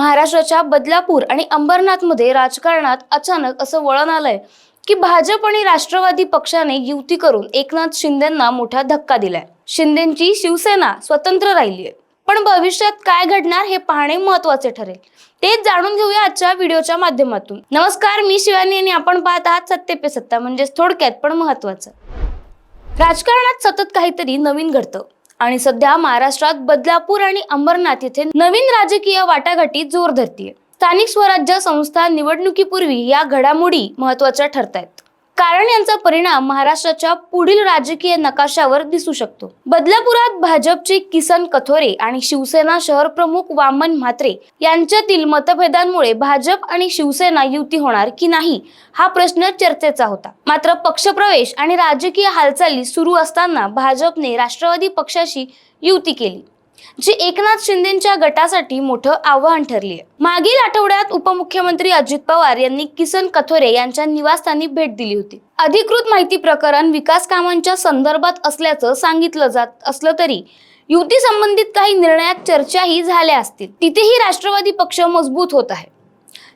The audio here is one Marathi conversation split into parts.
महाराष्ट्राच्या बदलापूर आणि अंबरनाथमध्ये राजकारणात अचानक असं वळण आलंय की भाजप आणि राष्ट्रवादी पक्षाने युती करून एकनाथ शिंदेंना मोठा धक्का दिलाय. शिंदेची शिवसेना स्वतंत्र राहिलीय पण भविष्यात काय घडणार हे पाहणे महत्त्वाचे ठरेल. तेच जाणून घेऊया आजच्या व्हिडिओच्या माध्यमातून. नमस्कार मी शिवानी आणि आपण पाहत आहात सत्य पे सत्ता म्हणजेच थोडक्यात पण महत्वाचं राजकारणात सतत काहीतरी नवीन घडतं. आणि सध्या महाराष्ट्रात बदलापूर आणि अंबरनाथ येथे नवीन राजकीय वाटाघाटी जोर धरतीये. स्थानिक स्वराज्य संस्था निवडणुकीपूर्वी या घडामोडी महत्त्वाच्या ठरतायत. कारण यांचा परिणाम महाराष्ट्राच्या पुढील राजकीय नकाशावर दिसू शकतो. बदलापुरात भाजपचे किसन कथोरे आणि शिवसेना शहर प्रमुख वामन म्हात्रे यांच्यातील मतभेदांमुळे भाजप आणि शिवसेना युती होणार की नाही हा प्रश्न चर्चेचा होता. मात्र पक्षप्रवेश आणि राजकीय हालचाली सुरू असताना भाजपने राष्ट्रवादी पक्षाशी युती केली. जी एकनाथ शिंदेच्या गटासाठी मोठं आव्हान ठरली आहे. मागील आठवड्यात उपमुख्यमंत्री अजित पवार यांनी किसन कथोरे यांच्या निवासस्थानी भेट दिली होती. अधिकृत माहिती प्रकरण विकास कामांच्या संदर्भात असल्याचं सांगितलं जात असलं तरी युती संबंधित काही निर्णयात चर्चाही झाल्या असतील. तिथेही राष्ट्रवादी पक्ष मजबूत होत आहे.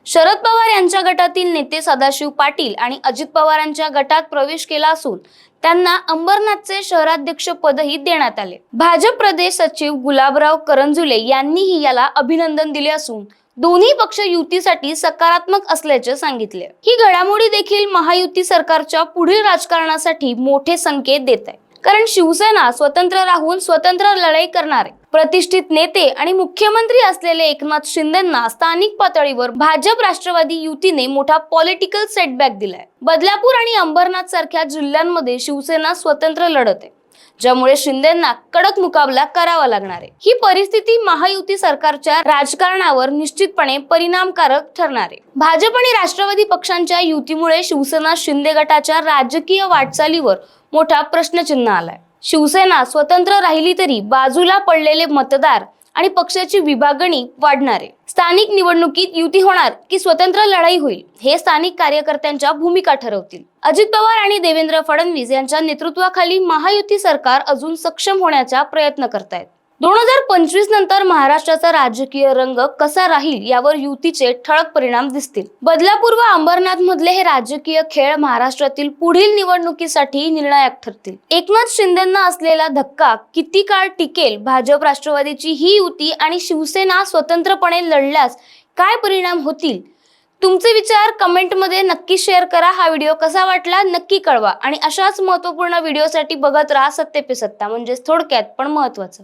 शरद पवार यांच्या गटातील नेते सदाशिव पाटील आणि अजित पवारांच्या गटात प्रवेश केला असून त्यांना अंबरनाथचे शहराध्यक्ष पदही देण्यात आले. भाजप प्रदेश सचिव गुलाबराव करंजुले यांनीही याला अभिनंदन दिले असून दोन्ही पक्ष युतीसाठी सकारात्मक असल्याचे सांगितले. ही घडामोडी देखील महायुती सरकारच्या पुढील राजकारणासाठी मोठे संकेत देत आहे. कारण शिवसेना स्वतंत्र राहून स्वतंत्र लढाई करणारे प्रतिष्ठित नेते आणि मुख्यमंत्री असलेले एकनाथ शिंदेंना स्थानिक पातळीवर भाजप राष्ट्रवादी युतीने मोठा पॉलिटिकल सेटबॅक दिलाय. बदलापूर आणि अंबरनाथ सारख्या जिल्ह्यांमध्ये शिवसेना स्वतंत्र लढत आहे ज्यामुळे शिंदेंना कडक मुकाबला करावा लागणार आहे. ही परिस्थिती महायुती सरकारच्या राजकारणावर निश्चितपणे परिणामकारक ठरणार आहे. भाजप आणि राष्ट्रवादी पक्षांच्या युतीमुळे शिवसेना शिंदे गटाच्या राजकीय वाटचालीवर मोठा प्रश्नचिन्ह आलाय. शिवसेना स्वतंत्र राहिली तरी बाजूला पडलेले मतदार आणि पक्षाची विभागणी वाढणार. आहे स्थानिक निवडणुकीत युती होणार की स्वतंत्र लढाई होईल हे स्थानिक कार्यकर्त्यांच्या भूमिका ठरवतील. अजित पवार आणि देवेंद्र फडणवीस यांच्या नेतृत्वाखाली महायुती सरकार अजून सक्षम होण्याचा प्रयत्न करतायत. दोन हजार पंचवीस नंतर महाराष्ट्राचा राजकीय रंग कसा राहील यावर युतीचे ठळक परिणाम दिसतील. बदलापूर व अंबरनाथ मधले हे राजकीय खेळ महाराष्ट्रातील पुढील निवडणुकीसाठी निर्णायक ठरतील. एकनाथ शिंदेना असलेला धक्का किती काळ टिकेल भाजप राष्ट्रवादीची ही युती आणि शिवसेना स्वतंत्रपणे लढल्यास काय परिणाम होतील? तुमचे विचार कमेंटमध्ये नक्की शेअर करा. हा व्हिडिओ कसा वाटला नक्की कळवा. आणि अशाच महत्त्वपूर्ण व्हिडिओसाठी बघत राहा सत्य पे सत्ता म्हणजेच थोडक्यात पण महत्वाचं